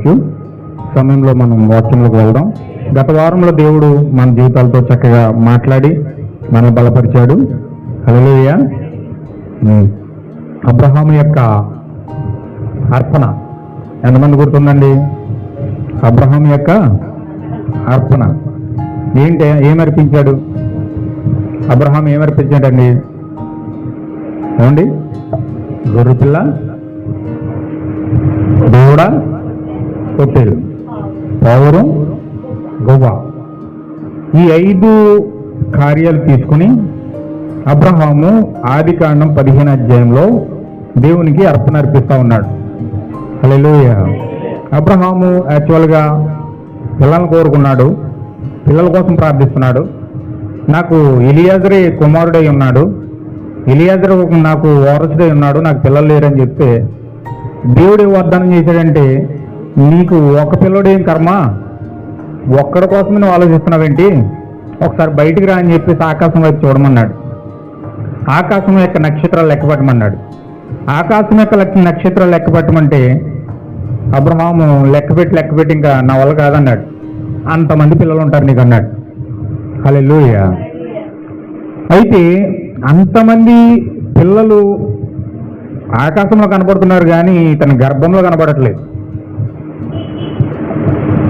God you సమయంలో మనం వాక్యంలోకి వెళ్దాం. గత వారంలో దేవుడు మన జీవితాలతో చక్కగా మాట్లాడి మనల్ని బలపరిచాడు. హలోయ అబ్రహాం యొక్క అర్పణ ఎంతమంది గుర్తుందండి? అబ్రహాం యొక్క అర్పణ. ఏంటి ఏమర్పించాడు? అబ్రహాం ఏమర్పించాడండి? ఏమండి? గొర్రెపిల్ల? దూడ హోటల్ పౌరం గోవా. ఈ ఐదు కార్యాలు తీసుకుని అబ్రహాము ఆది కాండం పదిహేను అధ్యాయంలో దేవునికి అర్పణ అర్పిస్తూ ఉన్నాడు. హల్లెలూయా. అబ్రహాము యాక్చువల్గా పిల్లలను కోరుకున్నాడు. పిల్లల కోసం ప్రార్థిస్తున్నాడు. నాకు ఇలియాజరే కుమారుడై ఉన్నాడు. ఇలియాజరు నాకు వారసుడై ఉన్నాడు. నాకు పిల్లలు లేరని చెప్తే దేవుడు ఏం వాగ్దానం చేశాడంటే నీకు ఒక ఏం కర్మ? ఒక్కడి కోసం నువ్వు ఆలోచిస్తున్నావేంటి? ఒకసారి బయటికి రా అని చెప్పేసి ఆకాశం వైపు చూడమన్నాడు. ఆకాశం యొక్క నక్షత్రాలు లెక్కపెట్టమన్నాడు. ఆకాశం యొక్క నక్షత్రాలు లెక్కపెట్టమంటే అబ్రహాము లెక్కపెట్టి లెక్కపెట్టి ఇంకా నా వల్ల కాదన్నాడు. అంతమంది పిల్లలు ఉంటారు నీకు అన్నాడు. హల్లెలూయా. అయితే అంతమంది పిల్లలు ఆకాశంలో కనపడుతున్నారు కానీ తన గర్భంలో కనపడట్లేదు.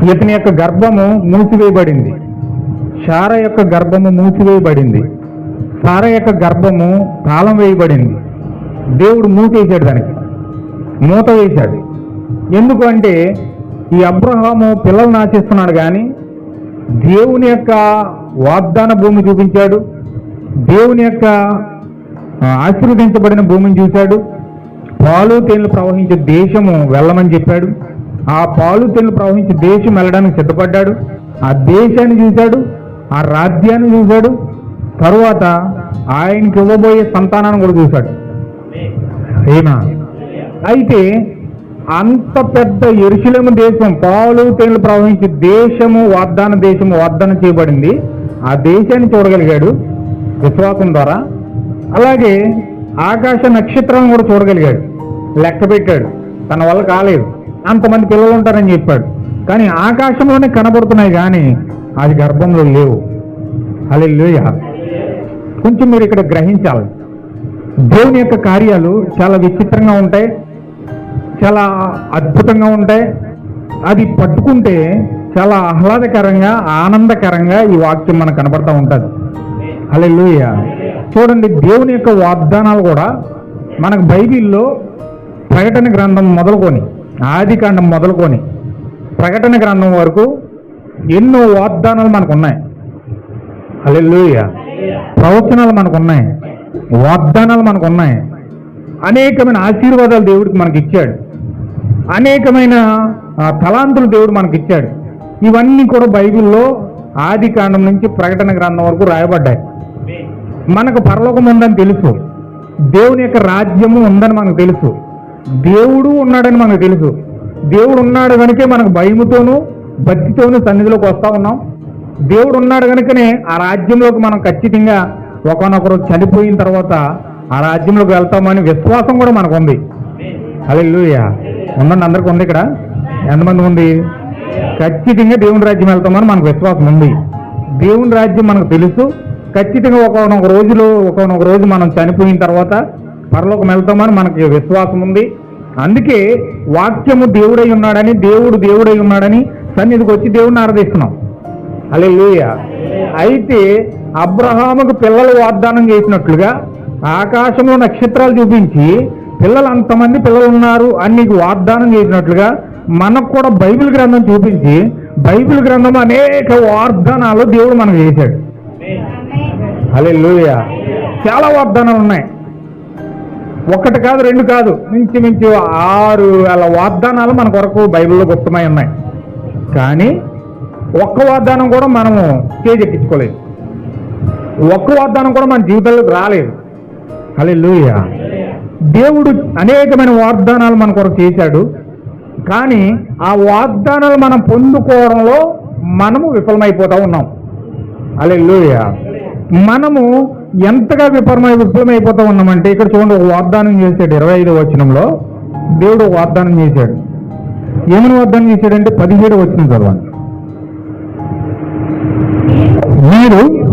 ఇతని యొక్క గర్భము మూసివేయబడింది. శార యొక్క గర్భము మూసివేయబడింది. సార యొక్క గర్భము తాళం వేయబడింది. దేవుడు మూసేసాడు దానికి. మూత వేశాడు. ఎందుకు అంటే ఈ అబ్రహాము పిల్లల్ని ఆశిస్తున్నాడు కానీ దేవుని యొక్క వాగ్దాన భూమి చూపించాడు. దేవుని యొక్క ఆశీర్వదించబడిన భూమిని చూశాడు. పాలు తేనెలు ప్రవహించే దేశము వెళ్ళమని చెప్పాడు. ఆ పాలు తెలు ప్రవహించి దేశం వెళ్ళడానికి సిద్ధపడ్డాడు. ఆ దేశాన్ని చూశాడు. ఆ రాజ్యాన్ని చూశాడు. తరువాత ఆయనకి ఇవ్వబోయే సంతానాన్ని కూడా చూశాడు. ఏనా అయితే అంత పెద్ద ఎరుశలేము దేశం పాలు తేళ్ళు ప్రవహించే దేశము వాగ్దాన దేశము వాగ్దానం చేయబడింది. ఆ దేశాన్ని చూడగలిగాడు విశ్వాసం ద్వారా. అలాగే ఆకాశ నక్షత్రాలను కూడా చూడగలిగాడు. లెక్క పెట్టాడు. తన వల్ల కాలేదు. అంతమంది పిల్లలు ఉంటారని చెప్పాడు. కానీ ఆకాశంలోనే కనబడుతున్నాయి కానీ అది గర్భంలో లేవు. అలే కొంచెం మీరు ఇక్కడ గ్రహించాలి. దేవుని యొక్క కార్యాలు చాలా విచిత్రంగా ఉంటాయి. చాలా అద్భుతంగా ఉంటాయి. అది పట్టుకుంటే చాలా ఆహ్లాదకరంగా ఆనందకరంగా ఈ వాక్యం మనకు కనబడతా ఉంటుంది. హల్లెలూయా. చూడండి దేవుని యొక్క వాగ్దానాలు కూడా మనకు బైబిల్లో ప్రకటన గ్రంథం మొదలుకొని ఆది కాండం మొదలుకొని ప్రకటన గ్రంథం వరకు ఎన్నో వాగ్దానాలు మనకు ఉన్నాయి హల్లెలూయా. ప్రవచనాలు మనకు ఉన్నాయి వాగ్దానాలు మనకు ఉన్నాయి అనేకమైన ఆశీర్వాదాలు దేవుడికి మనకి ఇచ్చాడు అనేకమైన తలాంతులు దేవుడు మనకి ఇచ్చాడు ఇవన్నీ కూడా బైబిల్లో ఆది కాండం నుంచి ప్రకటన గ్రంథం వరకు రాయబడ్డాయి. మనకు పరలోకం ఉందని తెలుసు. దేవుని యొక్క రాజ్యము ఉందని మనకు తెలుసు. దేవుడు ఉన్నాడని మనకు తెలుసు. దేవుడు ఉన్నాడు కనుకే మనకు భయముతోనూ భక్తితోనూ సన్నిధిలోకి వస్తూ ఉన్నాం. దేవుడు ఉన్నాడు కనుకనే ఆ రాజ్యంలోకి మనం ఖచ్చితంగా ఒకనొకరు చనిపోయిన తర్వాత ఆ రాజ్యంలోకి వెళ్తామని విశ్వాసం కూడా మనకు ఉంది హల్లెలూయా. ఉందండి అందరికి ఉంది ఇక్కడ? ఎంతమంది ఉంది? ఖచ్చితంగా దేవుని రాజ్యం వెళ్తామని మనకు విశ్వాసం ఉంది. దేవుని రాజ్యం మనకు తెలుసు. ఖచ్చితంగా ఒకనొక రోజులో ఒకనొక రోజు మనం చనిపోయిన తర్వాత పరలోకం వెళ్తామని మనకి విశ్వాసం ఉంది. అందుకే వాక్యము దేవుడై ఉన్నాడని దేవుడు దేవుడై ఉన్నాడని సన్నిధికి వచ్చి దేవుడిని ఆరాధిస్తున్నాం. అలే అయితే అబ్రహాముకు పిల్లలు వాగ్దానం చేసినట్లుగా ఆకాశంలో నక్షత్రాలు చూపించి పిల్లలు అంతమంది పిల్లలు ఉన్నారు అని నీకు వాగ్దానం చేసినట్లుగా మనకు కూడా బైబిల్ గ్రంథం చూపించి బైబిల్ గ్రంథం అనేక వాగ్దానాలు దేవుడు మనకు చేశాడు. అలే చాలా వాగ్దానాలు ఉన్నాయి. ఒకటి కాదు రెండు కాదు. మించి మించి ఆరు వేల వాగ్దానాలు మన కొరకు బైబిల్లో గుప్తమై ఉన్నాయి. కానీ ఒక్క వాగ్దానం కూడా మనము స్టేజ్ ఎక్కించుకోలేదు. ఒక్క వాగ్దానం కూడా మన జీవితంలోకి రాలేదు. అలే దేవుడు అనేకమైన వాగ్దానాలు మన కొరకు చేశాడు. కానీ ఆ వాగ్దానాలు మనం పొందుకోవడంలో మనము విఫలమైపోతూ ఉన్నాం. అలే మనము ఎంతగా విఫలమై విఫలమైపోతా ఉన్నామంటే ఇక్కడ చూడండి ఒక వాగ్దానం చేశాడు. ఇరవై ఐదు వచనంలో దేవుడు ఒక వాగ్దానం చేశాడు. ఏమని వాగ్దానం చేశాడంటే పదిహేడు వచ్చిన చదవండి. మీరు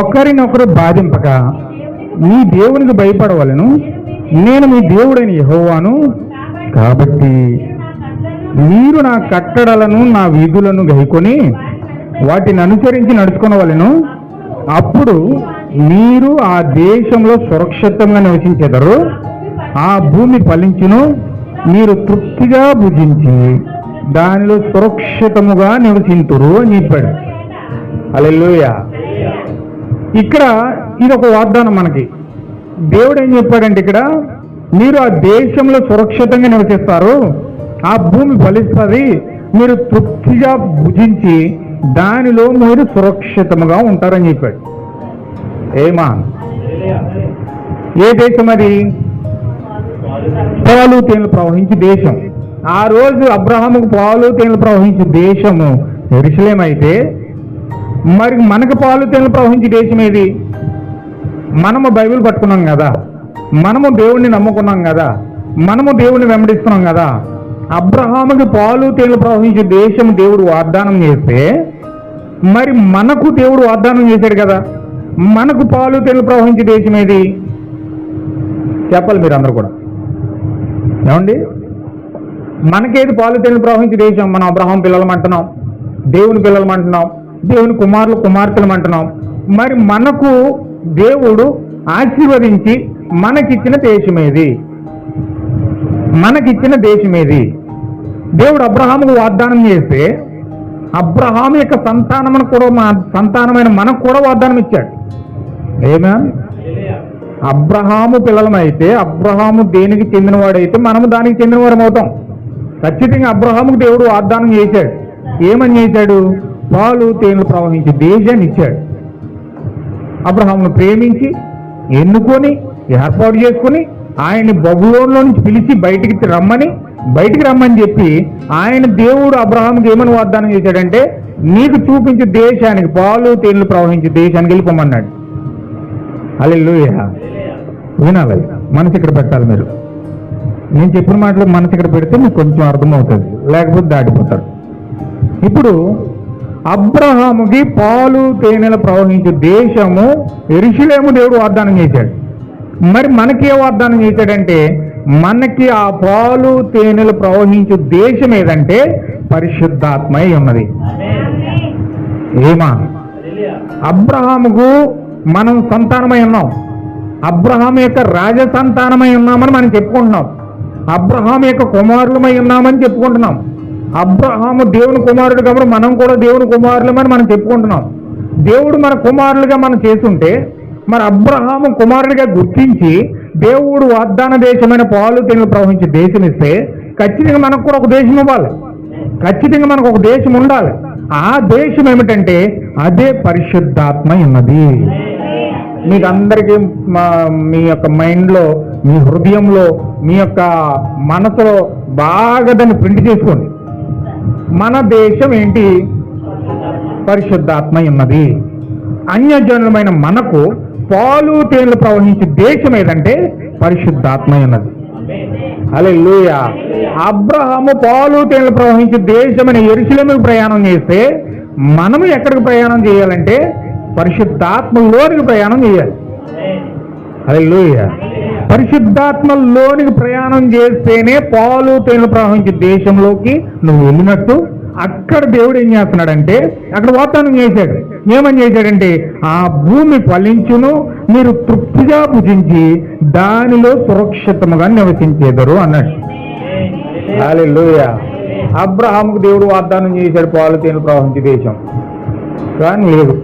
ఒకరినొకరు బాధింపక మీ దేవునికి భయపడవలను. నేను మీ దేవుడైన యహోవాను. కాబట్టి మీరు నా కట్టడలను నా వీధులను గైకొని వాటిని అనుసరించి నడుచుకునవలను. అప్పుడు మీరు ఆ దేశంలో సురక్షితంగా నివసించేదరు ఆ భూమి ఫలించును మీరు తృప్తిగా భుజించి దానిలో సురక్షితముగా నివసింతురు అని చెప్పాడు. అలెలుయ ఇక్కడ ఇది ఒక వాగ్దానం మనకి. దేవుడు ఏం చెప్పాడంటే ఇక్కడ మీరు ఆ దేశంలో సురక్షితంగా నివసిస్తారు ఆ భూమి ఫలిస్తుంది మీరు తృప్తిగా భుజించి దానిలో మీరు సురక్షితముగా ఉంటారని చెప్పాడు. ఏమాన్ ఏ దేశం అది? పాలు తేనెలు ప్రవహించే దేశం. ఆ రోజు అబ్రహాముకు పాలు తేనెలు ప్రవహించే దేశము ఎరుసలేమైతే మరి మనకు పాలు తేనెలు ప్రవహించే దేశం ఏది? మనము బైబిల్ పట్టుకున్నాం కదా. మనము దేవుణ్ణి నమ్ముకున్నాం కదా. మనము దేవుణ్ణి వెంబడిస్తున్నాం కదా. అబ్రహాముకి పాలు తేనెలు ప్రవహించే దేశం దేవుడు వాగ్దానం చేస్తే మరి మనకు దేవుడు వాగ్దానం చేశాడు కదా. మనకు పాలు తెలు ప్రవహించే దేశం ఏది చెప్పాలి మీరు అందరు కూడా. ఏమండి? మనకేది పాలు తెలు ప్రవహించే దేశం? మనం అబ్రహం పిల్లలం అంటున్నాం దేవుని పిల్లలం అంటున్నాం దేవుని కుమారులు కుమార్తెలు అంటున్నాం. మరి మనకు దేవుడు ఆశీర్వదించి మనకిచ్చిన దేశం ఏది మనకిచ్చిన దేశం దేవుడు అబ్రహాముకు వాగ్దానం చేస్తే అబ్రహాం యొక్క సంతానం కూడా మా సంతానమైన మనకు కూడా వాగ్దానం ఇచ్చాడు. ఏమే అబ్రహాము పిల్లలమైతే అబ్రహాము దేనికి చెందినవాడైతే మనము దానికి చెందినవారం అవుతాం. ఖచ్చితంగా అబ్రహాముకు దేవుడు వాగ్దానం చేశాడు. ఏమని చేశాడు? పాలు తేనెలు ప్రవహించి దేశాన్ని ఇచ్చాడు. అబ్రహామును ప్రేమించి ఎన్నుకొని ఏర్పాటు చేసుకొని ఆయన బబులోన్లో నుంచి పిలిచి బయటికి రమ్మని బయటికి రమ్మని చెప్పి ఆయన దేవుడు అబ్రహాంకి ఏమని వాగ్దానం చేశాడంటే నీకు చూపించే దేశానికి పాలు తేనెలు ప్రవహించే దేశానికి వెళ్ళిపోమన్నాడు. అల్లెలుయ వినాలి. మనసు ఇక్కడ పెట్టాలి మీరు. నేను చెప్పిన మాటలు మనసు ఇక్కడ పెడితే మీకు కొంచెం అర్థమవుతుంది. లేకపోతే దాటిపోతారు. ఇప్పుడు అబ్రహాముకి పాలు తేనెలు ప్రవహించే దేశము ఎరుషులేము దేవుడు వాగ్దానం చేశాడు. మరి మనకి ఏ వాగ్దానం చేశాడంటే మనకి ఆ పాలు తేనెలు ప్రవహించే దేశం ఏదంటే పరిశుద్ధాత్మై ఉన్నది. ఏమా? అబ్రహాముకు మనం సంతానమై ఉన్నాం. అబ్రహాం యొక్క రాజ సంతానమై ఉన్నామని మనం చెప్పుకుంటున్నాం. అబ్రహాం యొక్క కుమారులమై ఉన్నామని చెప్పుకుంటున్నాం. అబ్రహాము దేవుని కుమారుడు కాబట్టి మనం కూడా దేవుని కుమారులమని మనం చెప్పుకుంటున్నాం. దేవుడు మన కుమారులుగా మనం చేస్తుంటే మరి అబ్రహాము కుమారుడిగా గుర్తించి దేవుడు వాగ్దాన దేశమైన పాలు తేనెలు ప్రవహించే దేశం ఇస్తే ఖచ్చితంగా మనకు కూడా ఒక దేశం ఇవ్వాలి. ఖచ్చితంగా మనకు ఒక దేశం ఉండాలి. ఆ దేశం ఏమిటంటే అదే పరిశుద్ధాత్మ ఉన్నది. మీకు అందరికీ మా- మీ యొక్క మైండ్లో మీ హృదయంలో మీ యొక్క మనసులో బాగా దాన్ని ప్రింట్ చేసుకోండి. మన దేశం ఏంటి? పరిశుద్ధాత్మ ఉన్నది. అన్యజనులమైన మనకు పాలు తేనెలు ప్రవహించే దేశం ఏదంటే పరిశుద్ధాత్మ ఉన్నది అలే అబ్రహము పాలు తేనెలు ప్రవహించే దేశమని ఎరుసలేముకు ప్రయాణం చేస్తే మనము ఎక్కడికి ప్రయాణం చేయాలంటే పరిశుద్ధాత్మలోనికి ప్రయాణం చేయాలి. అలే పరిశుద్ధాత్మలోనికి ప్రయాణం చేస్తేనే పాలు తేనెలు ప్రవహించే దేశంలోకి నువ్వు వెళ్ళినట్టు అక్కడ దేవుడు ఏం చేస్తున్నాడంటే అక్కడ వాగ్దానం చేశాడు. ఏమని చేశాడంటే ఆ భూమి ఫలించును మీరు తృప్తిగా భుజించి దానిలో సురక్షితముగా నివసించేదరు అన్నాడు. అబ్రహాముకు దేవుడు వాగ్దానం చేశాడు పాలు తేనెలు ప్రవహించే దేశం. కానీ లేదు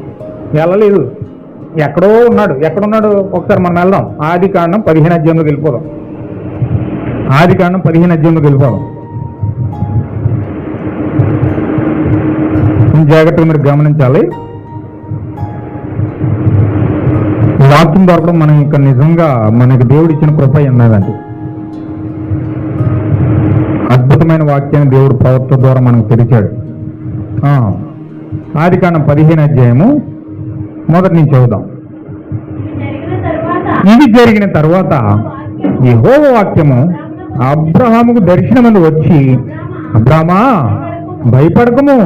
వెళ్ళలేదు. ఎక్కడో ఉన్నాడు. ఎక్కడున్నాడు? ఒకసారి మనం వెళ్దాం. ఆది కాండం పదిహేను అధ్యాయంలోకి వెళ్ళిపోదాం. ఆది కాండం పదిహేను అధ్యాయంలోకి వెళ్ళిపోదాం. జాగ్రత్తగా మీరు గమనించాలి. వాక్యం దొరకడం మనం ఇక నిజంగా మనకి దేవుడు ఇచ్చిన కృప ఉన్నదండి అద్భుతమైన వాక్యాన్ని దేవుడు ప్రవర్త ద్వారా మనకు తెరిచాడు ఆది కాండం పదిహేను అధ్యాయము మొదటి నుంచి చదువుదాం. ఇది జరిగిన తర్వాత యెహోవా వాక్యము అబ్రహాముకు దర్శనమందు వచ్చి అబ్రామా భయపడకము.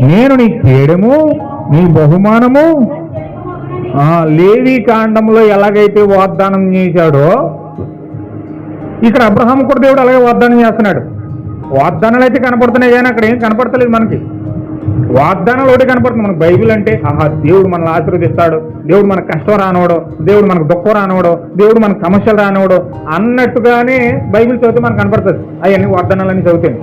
నేను నీ కేడము నీ బహుమానము. ఆ, లేవి కాండంలో ఎలాగైతే వాగ్దానం చేశాడో ఇక్కడ అబ్రహాం కూడా దేవుడు అలాగే వాగ్దానం చేస్తున్నాడు. వాగ్దానాలు అయితే కనపడుతున్నాయి కానీ అక్కడ ఏం కనపడతలేదు మనకి. వాగ్దానాలు ఒకటి కనపడుతుంది. మనకు బైబిల్ అంటే ఆహా దేవుడు మనల్ని ఆశీర్వదిస్తాడు దేవుడు మనకు కష్టం రానివాడు దేవుడు మనకు దుఃఖం రానివాడు దేవుడు మనకు సమస్యలు రానివాడు అన్నట్టుగానే బైబిల్ చదివితే మనకు కనపడుతుంది. అవన్నీ వాగ్దానాలన్నీ చదువుతాయి.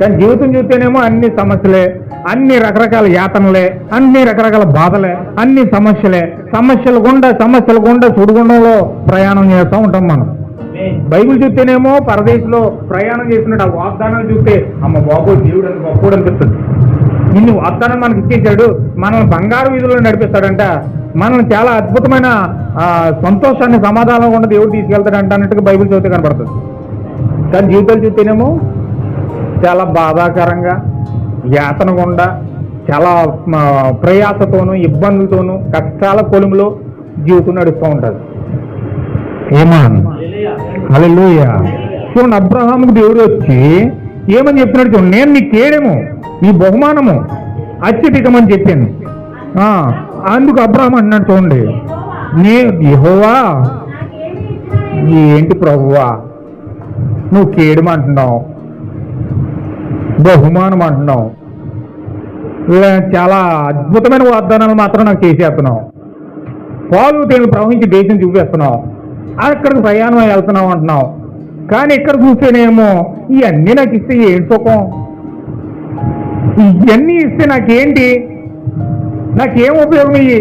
కానీ జీవితం చూస్తేనేమో అన్ని సమస్యలే అన్ని రకరకాల యాతనలే అన్ని రకరకాల బాధలే అన్ని సమస్యలే. సమస్యలు గుండా సమస్యల గుండా సుడిగుండంలో ప్రయాణం చేస్తూ ఉంటాం మనం. బైబిల్ చూస్తేనేమో పరదేశంలో ప్రయాణం చేసినట్టు ఆ వాగ్దానాలు చూస్తే అమ్మ బాబు దేవుడు అని గొప్పడు అనిపిస్తుంది. ఇన్ని వాగ్దానం మనకి ఇచ్చేసాడు మనల్ని బంగారు వీధుల్లో నడిపిస్తాడంట. మనల్ని చాలా అద్భుతమైన ఆ, సంతోషాన్ని సమాధానం కూడా దేవుడు తీసుకెళ్తాడంట అన్నట్టుగా బైబిల్ చదివితే కనపడుతుంది. కానీ జీవితాలు చూస్తేనేమో చాలా బాధాకరంగా యాతన గుండా చాలా ప్రయాసతోనూ ఇబ్బందులతోనూ కష్టాల కొలుములో జీవితం నడుస్తూ ఉంటుంది. ఏమాన్? హల్లెలూయ. చూడండి అబ్రహాముకు దేవుడు వచ్చి ఏమని చెప్పినాడు చూడండి నేను నీ కేడము నీ బహుమానము అత్యధికమని చెప్పాను. అందుకు అబ్రహం అన్నాడు చూడండి నే యహోవా ఏంటి ప్రభువా నువ్వు కేడమంటున్నావు బహుమానం అంటున్నావు. ఇలా చాలా అద్భుతమైన వాగ్దానాలు మాత్రం నాకు చేసేస్తున్నావు. పాలు తేను ప్రవహించి దేశం చూపేస్తున్నావు. అక్కడికి ప్రయాణం అయి వెళ్తున్నావు అంటున్నావు. కానీ ఇక్కడ చూస్తేనేమో ఇవన్నీ నాకు ఇస్తే ఏంటి సుఖం? ఇవన్నీ ఇస్తే నాకేంటి? నాకేం ఉపయోగం ఇవి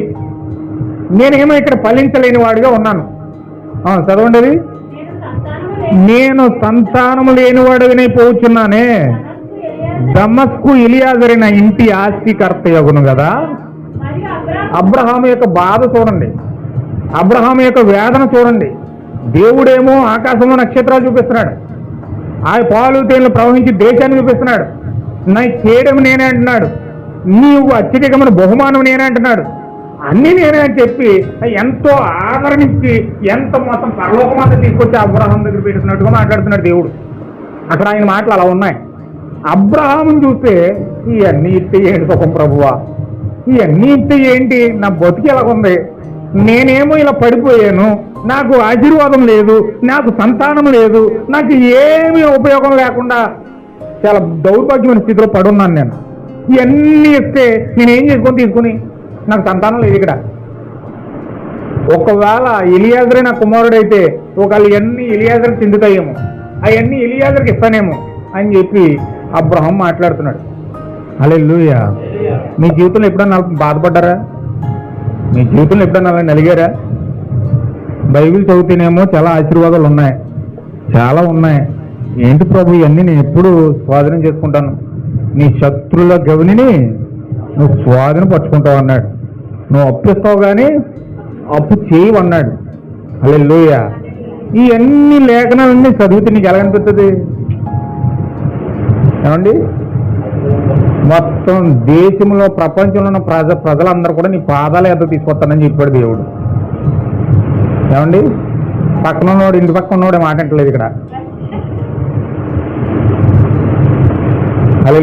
నేనేమో ఇక్కడ ఫలించలేని వాడిగా ఉన్నాను. చదవండి నేను సంతానము లేని నేను సంతానము లేనివాడినై పోతున్నానే. దమస్కు ఇలియాజరిన ఇంటి ఆస్తికర్త యొగును కదా? అబ్రహాం యొక్క బాధ చూడండి. అబ్రహాం యొక్క వేదన చూడండి. దేవుడేమో ఆకాశంలో నక్షత్రాలు చూపిస్తున్నాడు. ఆ పాలు తేనెలు ప్రవహించి దేశాన్ని చూపిస్తున్నాడు. నా చేయడం నేనే అంటున్నాడు. నీవు అత్యధికమైన బహుమానం నేనే అంటున్నాడు. అన్నీ నేనే అని చెప్పి ఎంతో ఆదరణించి ఎంత మొత్తం పరలోకమంతా తీసుకొచ్చి అబ్రహం దగ్గర పెడుతున్నట్టుగా మాట్లాడుతున్నాడు దేవుడు. అక్కడ ఆయన మాటలు అలా ఉన్నాయి. అబ్రహాముని చూస్తే ఇవన్నీ ఇస్తే ఏంటి సుఖం ప్రభువా? ఇవన్నీ ఇస్తే ఏంటి? నా బతికి ఎలాగుంది నేనేమో ఇలా పడిపోయాను. నాకు ఆశీర్వాదం లేదు. నాకు సంతానం లేదు. నాకు ఏమీ ఉపయోగం లేకుండా చాలా దౌర్భాగ్యమైన స్థితిలో పడున్నాను నేను. ఇవన్నీ ఇస్తే నేనేం చేసుకొని తీసుకుని నాకు సంతానం లేదు ఇక్కడ. ఒకవేళ ఎలియాజరే నా కుమారుడైతే ఒకవేళ ఇవన్నీ ఇలియాజర్ చెందుతాయేమో అవన్నీ ఇలియాజర్కి ఇస్తానేమో అని చెప్పి అబ్రహం మాట్లాడుతున్నాడు. అలే మీ జీవితంలో ఎప్పుడన్నా బాధపడ్డారా? మీ జీవితంలో ఎప్పుడన్నా అలా నలిగారా? బైబిల్ చదివితేనేమో చాలా ఆశీర్వాదాలు ఉన్నాయి. చాలా ఉన్నాయి. ఏంటి ప్రభు ఇవన్నీ నేను ఎప్పుడు స్వాధీనం చేసుకుంటాను. నీ శత్రుల గవిని నువ్వు స్వాధీన పరుచుకుంటావు అన్నాడు. నువ్వు అప్పు ఇస్తావు కానీ అప్పు చేయవు అన్నాడు. అలే లోయ ఈ అన్ని లేఖనాలన్నీ చదివితే నీకు ఎలా అనిపిస్తుంది? ఏమండి? మొత్తం దేశంలో ప్రపంచంలో ఉన్న ప్రజ ప్రజలందరూ కూడా నీ పాదాల ఎద్ద తీసుకొస్తానని చెప్పాడు దేవుడు. ఏమండి? పక్కన ఉన్నవాడు ఇంటి పక్కన ఉన్నవాడు మాట అంటలేదు ఇక్కడ. అలే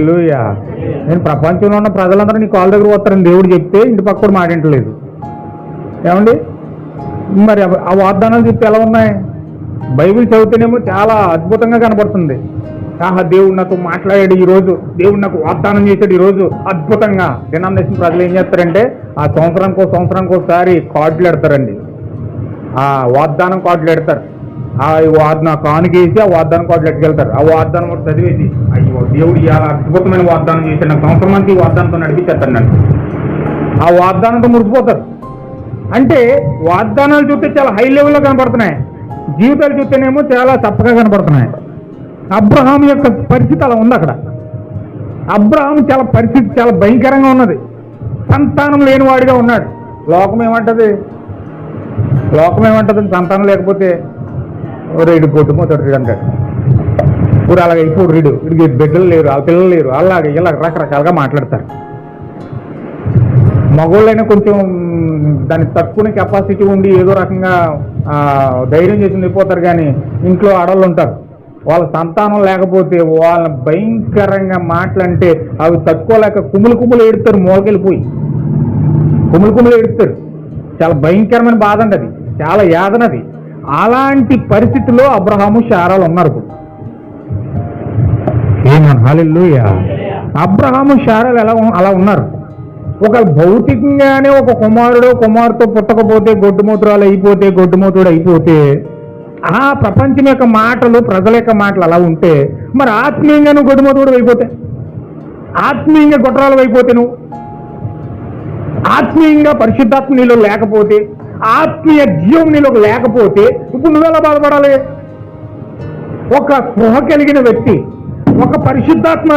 నేను ప్రపంచంలో ఉన్న ప్రజలందరూ నీ కాళ్ళ దగ్గర వస్తారని దేవుడు చెప్తే ఇంటి పక్కడు మాట వింటలేదు ఏమండి? మరి ఆ వాగ్దానాలు చెప్తే ఎలా ఉన్నాయి? బైబిల్ చదివితేనేమో చాలా అద్భుతంగా కనపడుతుంది ఆహా దేవుడు నాతో మాట్లాడాడు ఈ రోజు దేవుడు నాకు వాగ్దానం చేశాడు ఈ రోజు అద్భుతంగా డినామినేషన్ ప్రజలు ఏం చేస్తారంటే ఆ సంవత్సరానికి సంవత్సరానికి ఒకసారి కార్డులు పెడతారండి. ఆ వాగ్దానం కార్డులు పెడతారు. ఆ వాదన కానుకేసి ఆ వాగ్దానం కార్డులు ఎట్టుకెళ్తారు ఆ వాగ్దానం కూడా చదివేసి అయ్యో దేవుడు ఇలా అద్భుతమైన వాగ్దానం చేశాడు. నాకు సంవత్సరం అంతా ఈ వాగ్దానంతో నడిపించేస్తాను నన్ను. ఆ వాగ్దానంతో మురిసిపోతారు. అంటే వాగ్దానాలు చూస్తే చాలా హై లెవెల్లో కనపడుతున్నాయి. జీవితాలు చూస్తేనేమో చాలా తప్పగా కనపడుతున్నాయి. అబ్రహాం యొక్క పరిస్థితి అలా ఉంది అక్కడ. అబ్రహాం చాలా పరిస్థితి చాలా భయంకరంగా ఉన్నది. సంతానం లేనివాడిగా ఉన్నాడు. లోకం ఏమంటది? లోకం ఏమంటది? సంతానం లేకపోతే రేడు కొట్టుపోతాడు రీడు అంటాడు. ఇప్పుడు అలాగే ఇప్పుడు రీడు వీడికి బిడ్డలు లేరు వాళ్ళ పిల్లలు లేరు అలాగే ఇలా రకరకాలుగా మాట్లాడతారు. మగోళ్ళైనా కొంచెం దాన్ని తక్కువ కెపాసిటీ ఉండి ఏదో రకంగా ధైర్యం చేసి వెళ్ళిపోతారు కానీ ఇంట్లో ఆడవాళ్ళు ఉంటారు. వాళ్ళ సంతానం లేకపోతే వాళ్ళని భయంకరంగా మాటలంటే అవి తట్టుకోలేక కుమ్ములు కుమ్ములు ఏడుతారు మూలకెళ్ళిపోయి. కుమ్ములు కుమ్ములు ఏడుతారు చాలా భయంకరమైన బాధ అండి అది. చాలా యాదనది అలాంటి పరిస్థితిలో అబ్రహాము శారాలు ఉన్నారు ఇప్పుడు. ఏమన్నా అబ్రహాము శారాలు ఎలా అలా ఉన్నారు. ఒక భౌతికంగానే ఒక కుమారుడు కుమారుతో పుట్టకపోతే గొడ్డుమూత్రాలు అయిపోతే గొడ్డుమూతుడు అయిపోతే ఆ ప్రపంచం యొక్క మాటలు ప్రజల యొక్క మాటలు అలా ఉంటే మరి ఆత్మీయంగా నువ్వు గొడ్డుమూతుడు అయిపోతే ఆత్మీయంగా గొడ్రాలు అయిపోతే నువ్వు? ఆత్మీయంగా పరిశుద్ధాత్మ నీలో లేకపోతే ఆత్మీయ జీవం నీలో లేకపోతే ఇప్పుడు నువ్వెలా బాధపడాలి? ఒక స్పృహ కలిగిన వ్యక్తి ఒక పరిశుద్ధాత్మ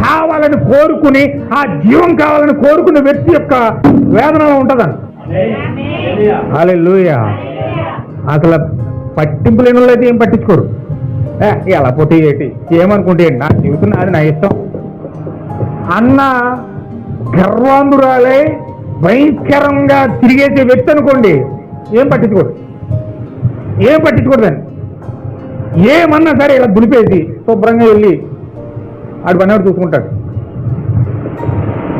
కావాలని కోరుకుని ఆ జీవం కావాలని కోరుకునే వ్యక్తి యొక్క వేదనలో ఉంటుందని హల్లెలూయా అసలు పట్టింపు లేని వాళ్ళు అయితే ఏం పట్టించుకోరు. ఏ, ఎలా పోటీ ఏంటి ఏమనుకుంటే ఏంటి నా జీవితం అది నా ఇష్టం. అన్న గర్వాంధురాలే భయంకరంగా తిరిగేసే వ్యక్తి అనుకోండి ఏం పట్టించుకోడు ఏం పట్టించుకోడదండి ఏమన్నా సరే ఇలా దులిపేసి శుభ్రంగా వెళ్ళి ఆడు పనివాడు చూసుకుంటాడు.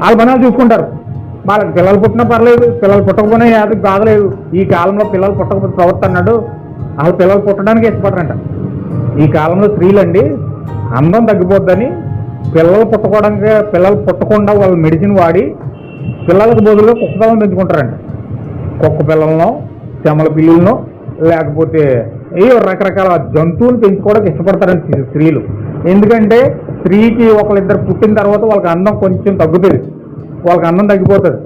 వాళ్ళ పని చూసుకుంటారు. వాళ్ళకి పిల్లలు పుట్టినా పర్లేదు పిల్లలు పుట్టకపోయినా యాదకి బాగలేదు ఈ కాలంలో పిల్లలు పుట్టకపోతే ప్రవర్తన్నాడు వాళ్ళ పిల్లలు పుట్టడానికి ఇష్టపడరంట. ఈ కాలంలో స్త్రీలండి అందం తగ్గిపోద్దని పిల్లలు పుట్టుకోవడానికి పిల్లలు పుట్టకుండా వాళ్ళు మెడిసిన్ వాడి పిల్లలకు బదులుగా కుక్క పిల్లలను పెంచుకుంటారంట. కుక్క పిల్లలను చెమల పిల్లులను లేకపోతే ఏ రకరకాల జంతువులు పెంచుకోవడానికి ఇష్టపడతారండి స్త్రీలు. ఎందుకంటే స్త్రీకి ఒకళ్ళిద్దరు పుట్టిన తర్వాత వాళ్ళకి అందం కొంచెం తగ్గుతుంది. వాళ్ళకి అందం తగ్గిపోతుంది.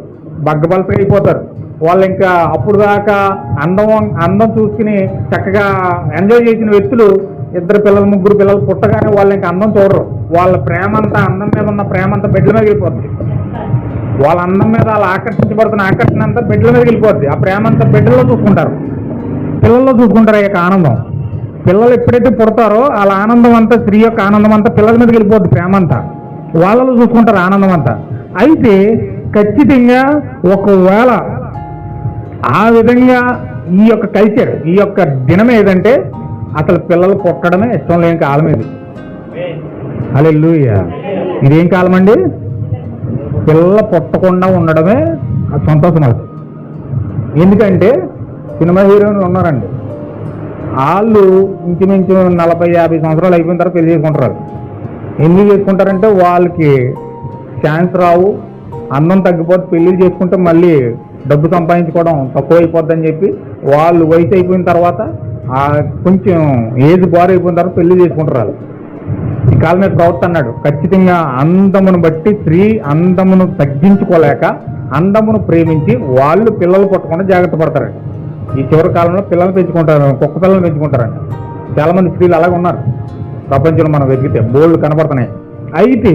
బగ్గబలసగా అయిపోతారు. వాళ్ళు ఇంకా అప్పుడు దాకా అందం అందం చూసుకుని చక్కగా ఎంజాయ్ చేసిన వ్యక్తులు ఇద్దరు పిల్లలు ముగ్గురు పిల్లలు పుట్టగానే వాళ్ళు ఇంకా అందం చూడరు. వాళ్ళ ప్రేమ అంతా అందం మీద ఉన్న ప్రేమ అంతా బిడ్డల మీద వెళ్ళిపోతుంది వాళ్ళ అందం మీద వాళ్ళు ఆకర్షించబడుతున్న ఆకర్షణ అంతా బెడ్ల మీద వెళ్ళిపోద్ది. ఆ ప్రేమ అంతా బిడ్డల్లో చూసుకుంటారు. పిల్లల్లో చూసుకుంటారు ఈ యొక్క ఆనందం. పిల్లలు ఎప్పుడైతే పుడతారో వాళ్ళ ఆనందం అంతా స్త్రీ యొక్క ఆనందం అంతా పిల్లల మీదకి వెళ్ళిపోద్ది ప్రేమ అంతా. వాళ్ళలో చూసుకుంటారు ఆనందం అంతా. అయితే ఖచ్చితంగా ఒకవేళ ఆ విధంగా ఈ యొక్క కల్చర్ ఈ యొక్క దినం ఏదంటే అసలు పిల్లలు పుట్టడమే ఇష్టం లేని కాలం ఇది. అలెల్లుయ్య ఇదేం కాలం అండి? పిల్ల పుట్టకుండా ఉండడమే సంతోషం అది ఎందుకంటే సినిమా హీరోయిన్లు ఉన్నారండి. వాళ్ళు ఇంచుమించు నలభై యాభై సంవత్సరాలు అయిపోయిన తర్వాత పెళ్ళి చేసుకుంటారు. ఎందుకు చేసుకుంటారంటే వాళ్ళకి ఛాన్స్ రావు అందం తగ్గిపోతే పెళ్ళి చేసుకుంటే మళ్ళీ డబ్బు సంపాదించుకోవడం తక్కువ అయిపోద్దని చెప్పి వాళ్ళు వయసు అయిపోయిన తర్వాత కొంచెం ఏజ్ బార్ అయిపోయిన తర్వాత పెళ్ళి చేసుకుంటారు. వాళ్ళు ఈ కాలం మీద ప్రవర్తన అన్నాడు ఖచ్చితంగా అందమును బట్టి స్త్రీ అందమును తగ్గించుకోలేక అందమును ప్రేమించి వాళ్ళు పిల్లలు పుట్టకుండా జాగ్రత్త పడతారండి ఈ చివరి కాలంలో పిల్లలు పెంచుకుంటారు కుక్క పిల్లలు పెంచుకుంటారండి చాలామంది స్త్రీలు అలాగే ఉన్నారు. ప్రపంచంలో మనం వెతికితే బోల్డ్ కనపడుతున్నాయి. అయితే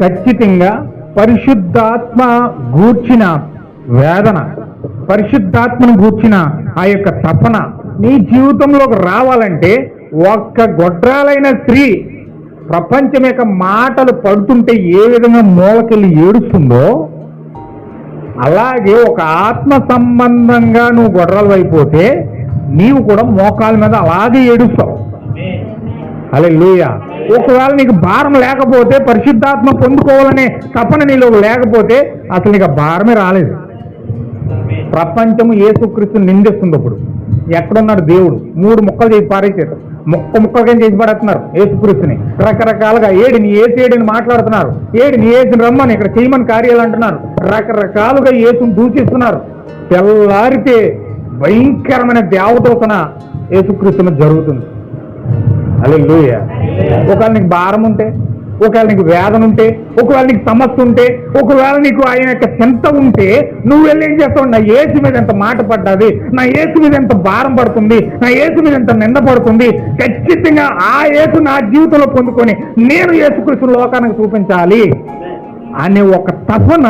ఖచ్చితంగా పరిశుద్ధాత్మ గూర్చిన వేదన పరిశుద్ధాత్మను గూర్చిన ఆ యొక్క తపన నీ జీవితంలోకి రావాలంటే ఒక్క గొడ్రాలైన స్త్రీ ప్రపంచం యొక్క మాటలు పడుతుంటే ఏ విధంగా మూలకెళ్ళి ఏడుస్తుందో అలాగే ఒక ఆత్మ సంబంధంగా నువ్వు గొడ్రాలు అయిపోతే నీవు కూడా మోకాల మీద అలాగే ఏడుస్తావు. అలే ఒకవేళ నీకు భారం లేకపోతే పరిశుద్ధాత్మ పొందుకోవాలనే తపన నీలో లేకపోతే అసలు నీకు భారమే రాలేదు. ప్రపంచము యేసుక్రీస్తు నిందిస్తుంది ఇప్పుడు ఎక్కడున్నాడు దేవుడు? మూడు ముక్కలు చేసి పారేసారు ముక్క ముక్కలుగా చేసి పడేస్తున్నారు ఏసుక్రీస్తుని రకరకాలుగా ఏడిని ఏసు ఏడిని మాట్లాడుతున్నారు. ఏడిని ఏసుని రమ్మని ఇక్కడ చేయమని కార్యాలు అంటున్నారు. రకరకాలుగా ఏసుని దూషిస్తున్నారు. తెల్లారితే భయంకరమైన దేవదూతన ఏసుక్రీస్తుని జరుగుతుంది. అలే ఒకవేళ నీకు భారం ఉంటే ఒకవేళ నీకు వేదన ఉంటే ఒకవేళ నీకు సమస్య ఉంటే ఒకవేళ నీకు ఆయన యొక్క చింత ఉంటే నువ్వు వెళ్ళి ఏం చేస్తావు? నా ఏసు మీద ఎంత మాట పడ్డది నా ఏసు మీద ఎంత భారం పడుతుంది నా ఏసు మీద ఎంత నింద పడుతుంది ఖచ్చితంగా ఆ ఏసు నా జీవితంలో పొందుకొని నేను యేసుకృష్ణ లోకానికి చూపించాలి అనే ఒక తపన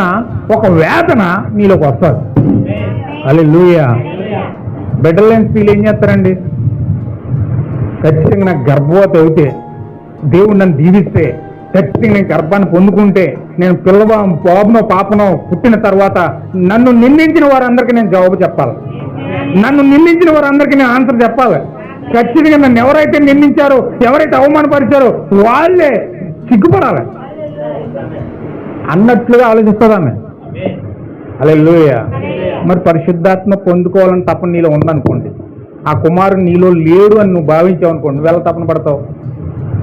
ఒక వేదన నీలోకి వస్తుంది. అలే బిడ్డలు లేని స్త్రీలు ఏం చేస్తారండి? ఖచ్చితంగా నాకు గర్భవతి అయితే దేవుడు నన్ను దీవిస్తే ఖచ్చితంగా నేను గర్భాన్ని పొందుకుంటే నేను పిల్లవ బాబునో పాపనో పుట్టిన తర్వాత నన్ను నిందించిన వారందరికీ నేను జవాబు చెప్పాలి. నన్ను నిందించిన వారందరికీ నేను ఆన్సర్ చెప్పాలి. ఖచ్చితంగా నన్ను ఎవరైతే నిందించారో ఎవరైతే అవమానపరిచారో వాళ్ళే సిగ్గుపడాలి. అన్నట్లుగా ఆలోచిస్తుంది ఆమె. అలా మరి పరిశుద్ధాత్మ పొందుకోవాలని తపన నీలో ఉందనుకోండి. ఆ కుమారుడు నీలో లేడు అని నువ్వు భావించావు అనుకోండి వెళ్ళ తపన పడతావు?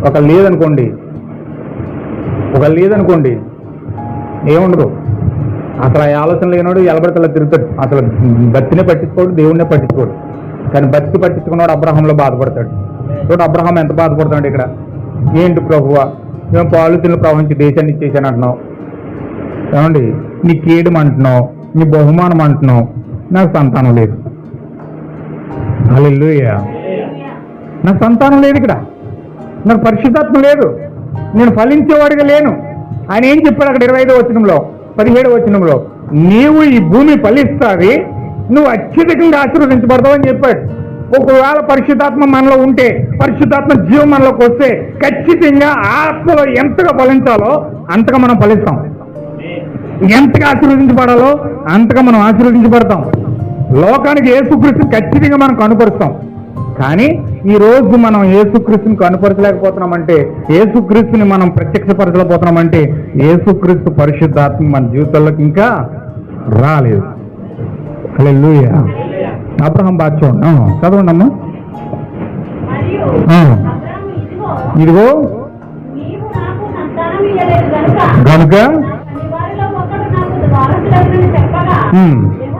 ఒక లేదనుకోండి. ఒక లేదనుకోండి ఏముండదు? అసలు ఆ ఆలోచన లేనివాడు ఎలబడితలా తిరుగుతాడు. అసలు భక్తినే పట్టించుకోడు దేవుడినే పట్టించుకోడు. కానీ భక్తి పట్టించుకున్నాడు అబ్రహంలో బాధపడతాడు. చూడు అబ్రహం ఎంత బాధపడతాడు ఇక్కడ. ఏంటి ప్రభువ? మేము పాలు తిన్న ప్రవహించి దేశాన్ని ఇచ్చేసాను అంటున్నావు. ఏమండి? నీ కీడం అంటున్నావు నీ బహుమానం అంటున్నావు. నాకు సంతానం లేదు. హల్లెలూయా. నాకు సంతానం లేదు ఇక్కడ. నాకు పరిశుద్ధాత్మ లేదు. నేను ఫలించేవాడిగా లేను. ఆయన ఏం చెప్పాడు అక్కడ ఇరవై ఐదో వచనంలో? పదిహేడో వచనంలో? నీవు ఈ భూమి ఫలిస్తావి నువ్వు అత్యధికంగా ఆశీర్వదించబడతావు అని చెప్పాడు. ఒకవేళ పరిశుద్ధాత్మ మనలో ఉంటే పరిశుద్ధాత్మ జీవం మనలోకి వస్తే ఖచ్చితంగా ఆత్మలో ఎంతగా ఫలించాలో అంతగా మనం ఫలిస్తాం. ఎంతగా ఆశీర్వదించబడాలో అంతగా మనం ఆశీర్వదించబడతాం. లోకానికి ఏసుక్రీస్తుని ఖచ్చితంగా మనం కనుపరుస్తాం. కానీ ఈ రోజు మనం ఏసుక్రీస్తుని కనుపరచలేకపోతున్నామంటే ఏసుక్రీస్తుని మనం ప్రత్యక్షపరచలేకపోతున్నామంటే ఏసుక్రీస్తు పరిశుద్ధాత్మ మన జీవితాల్లోకి ఇంకా రాలేదు. హల్లెలూయా. అబ్రహం బాగా చూడండి. చదవండి అమ్మా. ఇదిగో. ఇదిగో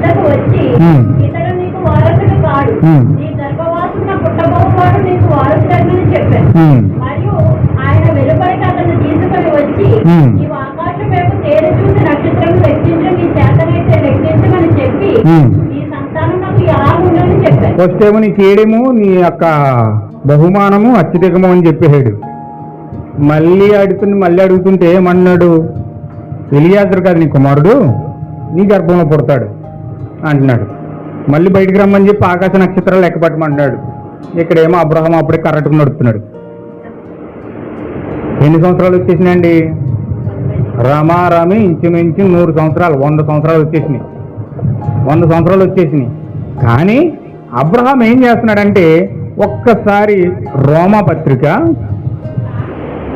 అతని యొద్దకు వచ్చి ఉమ్. ఇతడు నీకు వారసుడు కాడు ఉమ్. నీ గర్భవాసున పుట్టబోవాడు నీకు వారసుడని చెప్పాను ఉమ్. మరియు ఆయన వెలుపలికి అతను తీసుకొని వచ్చి ఉమ్. నీవు ఆకాశం వైపు తేరు చూసి నక్షత్రం లెక్కించు నీ చేతనైతే లెక్కించమని చెప్పి ఉమ్. నీ సంతానం నాకు ఎలా ఉండని చెప్పాను ఫస్ట్ ఏమో నీ కేడేమో నీ యొక్క బహుమానము అత్యధికము అని చెప్పేసాడు మళ్ళీ అడుగుతుంది మళ్ళీ అడుగుతుంటే ఏమన్నాడు ఎలియాజరు కాదు నీ కుమారుడు నీ గర్భంలో పుడతాడు అంటున్నాడు. మళ్ళీ బయటికి రమ్మని చెప్పి ఆకాశ నక్షత్రాలు లెక్కపట్టమంటున్నాడు. ఇక్కడేమో అబ్రహం అప్పుడే కరెక్ట్గా నడుపుతున్నాడు. ఎన్ని సంవత్సరాలు వచ్చేసినాయండి? రామారామి ఇంచుమించు నూరు సంవత్సరాలు వంద సంవత్సరాలు వచ్చేసినాయి. వంద సంవత్సరాలు వచ్చేసినాయి. కానీ అబ్రహాం ఏం చేస్తున్నాడంటే ఒక్కసారి రోమా పత్రిక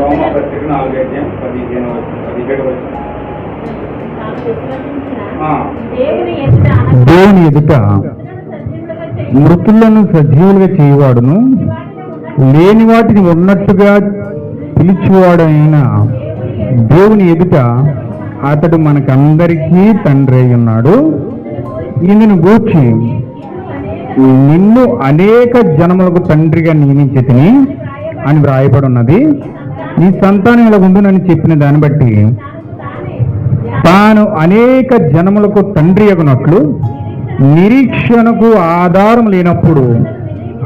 రోమా పత్రిక దేవుని ఎదుట సజీవులుగా మృతులను సజీవులుగా చేయవాడును. లేని వాటిని ఉన్నట్టుగా పిలిచివాడైన దేవుని ఎదుట అతడు మనకందరికీ తండ్రి అయి ఉన్నాడు. నిన్ను గూర్చి నిన్ను అనేక జనములకు తండ్రిగా నియమించి అని వ్రాయబడి ఉన్నది నీ సంతానం ఇలా ఉండునని చెప్పిన దాన్ని బట్టి తాను అనేక జనములకు తండ్రి అగునట్లు నిరీక్షణకు ఆధారం లేనప్పుడు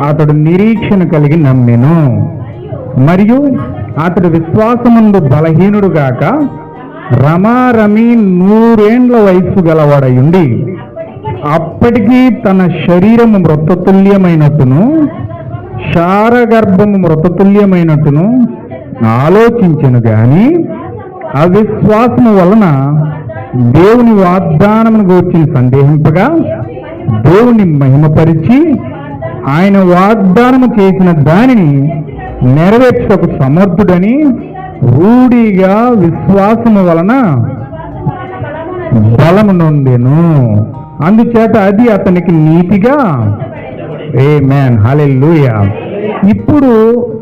అతడు నిరీక్షణ కలిగి నమ్మెను. మరియు అతడు విశ్వాసముందు బలహీనుడు గాక రమారమి నూరేండ్ల వయస్సు గలవాడయుండి అప్పటికీ తన శరీరము మృతతుల్యమైనట్టును శారగర్భము మృతతుల్యమైనట్టును ఆలోచించను గాని అవిశ్వాసము వలన దేవుని వాగ్దానమును గూర్చి సందేహింపగా దేవుని మహిమపరిచి ఆయన వాగ్దానము చేసిన దానిని నెరవేర్చకు సమర్థుడని రూఢిగా విశ్వాసము వలన బలము నొందెను. అందుచేత అది అతనికి నీతిగా ఏ మ్యాన్ హాలెల్లుయా ఇప్పుడు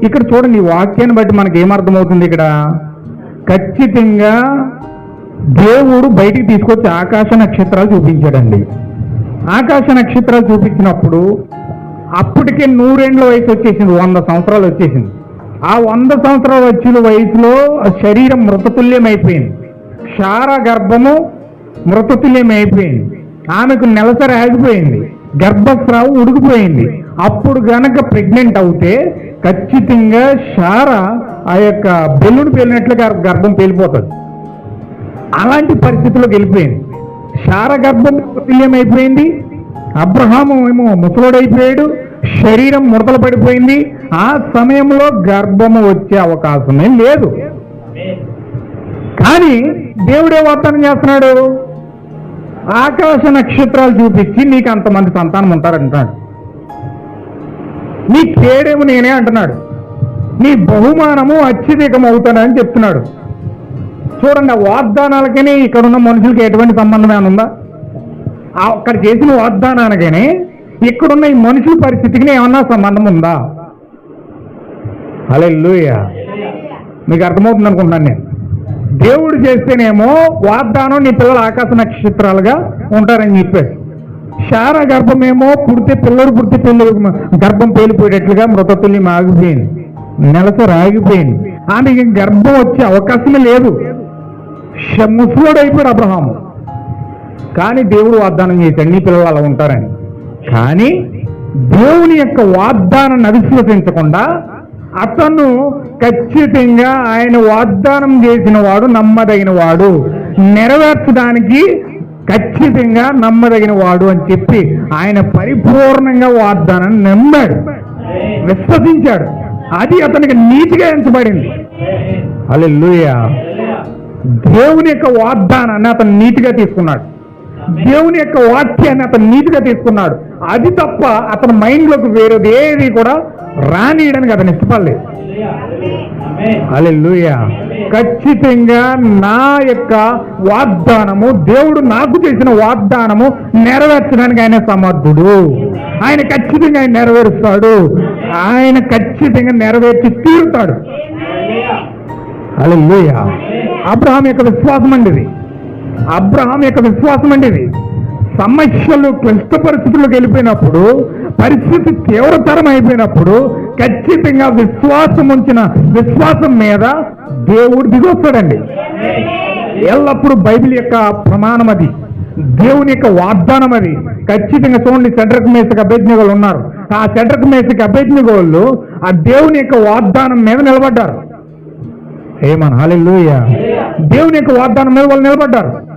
ఇక్కడ చూడండి వాక్యాన్ని బట్టి మనకి ఏమర్థమవుతుంది ఇక్కడ? ఖచ్చితంగా దేవుడు బయటికి తీసుకొచ్చి ఆకాశ నక్షత్రాలు చూపించాడండి. ఆకాశ నక్షత్రాలు చూపించినప్పుడు అప్పటికే నూరేండ్ల వయసు వచ్చేసింది వంద సంవత్సరాలు వచ్చేసింది. ఆ వంద సంవత్సరాలు వచ్చిన వయసులో శరీరం మృతతుల్యం అయిపోయింది శార గర్భము మృతతుల్యం అయిపోయింది ఆమెకు నెలసరి ఆగిపోయింది. గర్భస్రావం ఉడికిపోయింది. అప్పుడు గనక ప్రెగ్నెంట్ అవుతే ఖచ్చితంగా శార ఆ యొక్క బెల్లుడు పేలినట్లుగా గర్భం పేలిపోతుంది. అలాంటి పరిస్థితిలోకి వెళ్ళిపోయింది. శార గర్భం తుల్యం అయిపోయింది అబ్రహాము ఏమో ముసలోడైపోయాడు. శరీరం ముడతలు పడిపోయింది. ఆ సమయంలో గర్భము వచ్చే అవకాశమే లేదు. కానీ దేవుడే వాగ్దానం చేస్తున్నాడు? ఆకాశ నక్షత్రాలు చూపించి నీకు అంతమంది సంతానం ఉంటారంటున్నాడు. నీ కేడేము నేనే అంటున్నాడు. నీ బహుమానము అత్యధికం అవుతానని చెప్తున్నాడు. చూడండి ఆ వాగ్దానాలకని ఇక్కడ ఉన్న మనుషులకి ఎటువంటి సంబంధం ఏమైనా ఉందా? ఆ అక్కడ చేసిన వాగ్దానానికని ఇక్కడున్న ఈ మనుషుల పరిస్థితికి ఏమన్నా సంబంధం ఉందా? అలే మీకు అర్థమవుతుంది అనుకుంటున్నాను నేను. దేవుడు చేస్తేనేమో వాగ్దానం నీ పిల్లలు ఆకాశ నక్షత్రాలుగా ఉంటారని చెప్పాడు. శార గర్భమేమో పుడితే పిల్లడు పుడితే పిల్లలు గర్భం పేలిపోయేటట్లుగా మృతతుల్యం ఆగిపోయింది. నెలసరి రాగిపోయింది. ఆమెకి గర్భం వచ్చే అవకాశమే లేదు. ష- ముసలోడు అయిపోయాడు అబ్రహాము కానీ దేవుడు వాగ్దానం చేశాడు నీ పిల్లలు అలా ఉంటారని. కానీ దేవుని యొక్క వాగ్దానాన్ని అవిశ్వసించకుండా అతను ఖచ్చితంగా ఆయన వాగ్దానం చేసిన వాడు నమ్మదగిన వాడు. నెరవేర్చడానికి ఖచ్చితంగా నమ్మదగిన వాడు అని చెప్పి ఆయన పరిపూర్ణంగా వాగ్దానాన్ని నమ్మాడు. విశ్వసించాడు. అది అతనికి నీతిగా ఎంచబడింది. అల్లెలుయా దేవుని యొక్క వాగ్దానాన్ని అతను నీతిగా తీసుకున్నాడు. దేవుని యొక్క వాక్యాన్ని అతను నీతిగా తీసుకున్నాడు. అది తప్ప అతని మైండ్లోకి వేరేది ఏది కూడా రానియడానికి అతను ఇష్టపడలేదు. అలెలుయా ఖచ్చితంగా నా యొక్క వాగ్దానము దేవుడు నాకు చేసిన వాగ్దానము నెరవేర్చడానికి ఆయన సమర్థుడు. ఆయన ఖచ్చితంగా ఆయన నెరవేరుస్తాడు. ఆయన ఖచ్చితంగా నెరవేర్చి తీరుతాడు. అలెలుయా అబ్రహాం యొక్క విశ్వాసం అండి ఇది. అబ్రహాం యొక్క విశ్వాసం అండి ఇది. సమస్యలు క్లిష్ట పరిస్థితులకు వెళ్ళిపోయినప్పుడు పరిస్థితి తీవ్రతరం అయిపోయినప్పుడు ఖచ్చితంగా విశ్వాసం ఉంచిన విశ్వాసం మీద దేవుడు దిగొస్తాడండి ఎల్లప్పుడూ బైబిల్ యొక్క ప్రమాణం అది. దేవుని యొక్క వాగ్దానం అది. ఖచ్చితంగా చూడండి సెంట్రక్ మేసకి అభ్యర్థిగోళ్ళు ఉన్నారు. ఆ సెంట్రక్ మేసకి అభ్యర్థిగోళ్ళు ఆ దేవుని యొక్క వాగ్దానం మీద నిలబడ్డారు. ఏమన్నా? హాలెలూయ దేవుని యొక్క వాగ్దానం మీద వాళ్ళు నిలబడ్డారు.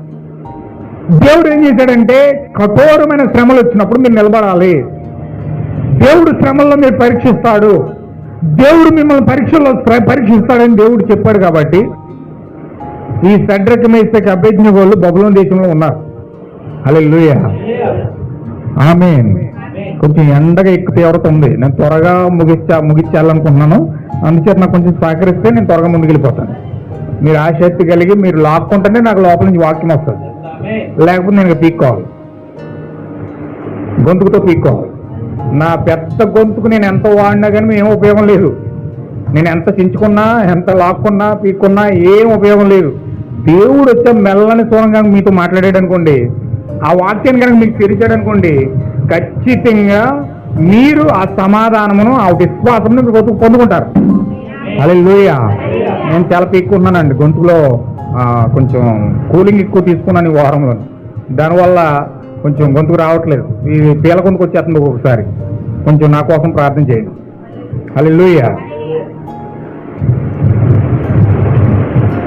దేవుడు ఏం చేశాడంటే కఠోరమైన శ్రమలు వచ్చినప్పుడు మీరు నిలబడాలి. దేవుడు శ్రమల్లో మీరు పరీక్షిస్తాడు. దేవుడు మిమ్మల్ని పరీక్షల్లో పరీక్షిస్తాడని దేవుడు చెప్పాడు కాబట్టి ఈ సడ్రకమేస్తే అభ్యర్థిన వాళ్ళు బబులం దేశంలో ఉన్నారు. హల్లెలూయా. ఆమె కొంచెం ఎండగా ఎక్కువ తీవ్రత ఉంది. నేను త్వరగా ముగిచ్చా ముగించాలనుకుంటున్నాను అందుచేత నాకు కొంచెం సహకరిస్తే నేను త్వరగా ముందుకెళ్ళిపోతాను. మీరు ఆసక్తి కలిగి మీరు లాక్కుంటేనే నాకు లోపల నుంచి వాక్యం వస్తుంది. లేకపోతే నేను పీక్కోవాలి. గొంతుకుతో పీక్కోవాలి. నా పెద్ద గొంతుకు నేను ఎంత వాడినా కానీ ఏం ఉపయోగం లేదు. నేను ఎంత చించుకున్నా ఎంత లాక్కున్నా పీక్కున్నా ఏం ఉపయోగం లేదు. దేవుడు వచ్చే మెల్లని సోనంగా మీతో మాట్లాడాడు అనుకోండి ఆ వాక్యాన్ని కనుక మీకు తెరిచాడు అనుకోండి ఖచ్చితంగా మీరు ఆ సమాధానమును ఆ విశ్వాసమును మీరు పొందు- పొందుకుంటారు అలా నేను చాలా పీక్కుంటున్నానండి గొంతులో. కొంచెం కూలింగ్ ఎక్కువ తీసుకున్నాను ఈ వారంలో. దానివల్ల కొంచెం గొంతుకు రావట్లేదు. ఈ పీల గొంతుకు వచ్చేస్తుంది ఒకసారి కొంచెం నా కోసం ప్రార్థన చేయండి. అలా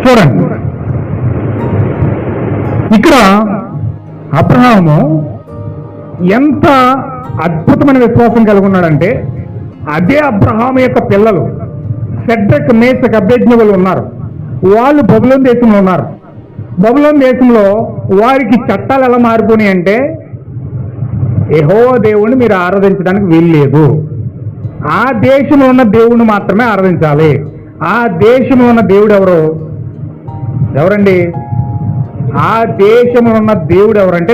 చూడండి. ఇక్కడ అబ్రహాము ఎంత అద్భుతమైన విశ్వాసం కలిగి ఉన్నాడంటే అదే అబ్రహాము యొక్క పిల్లలు సెడ్రక్ మేసక్ అభ్యజ్ఞులు ఉన్నారు. వాళ్ళు బబులోన్ దేశంలో ఉన్నారు. బబులోన్ దేశంలో వారికి చట్టాలు ఎలా మారిపోయినాయి అంటే ఎహో దేవుణ్ణి మీరు ఆరాధించడానికి వీల్లేదు. ఆ దేశంలో ఉన్న దేవుణ్ణి మాత్రమే ఆరాధించాలి. ఆ దేశంలో ఉన్న దేవుడు ఎవరు? ఎవరండి? ఆ దేశంలో ఉన్న దేవుడు ఎవరంటే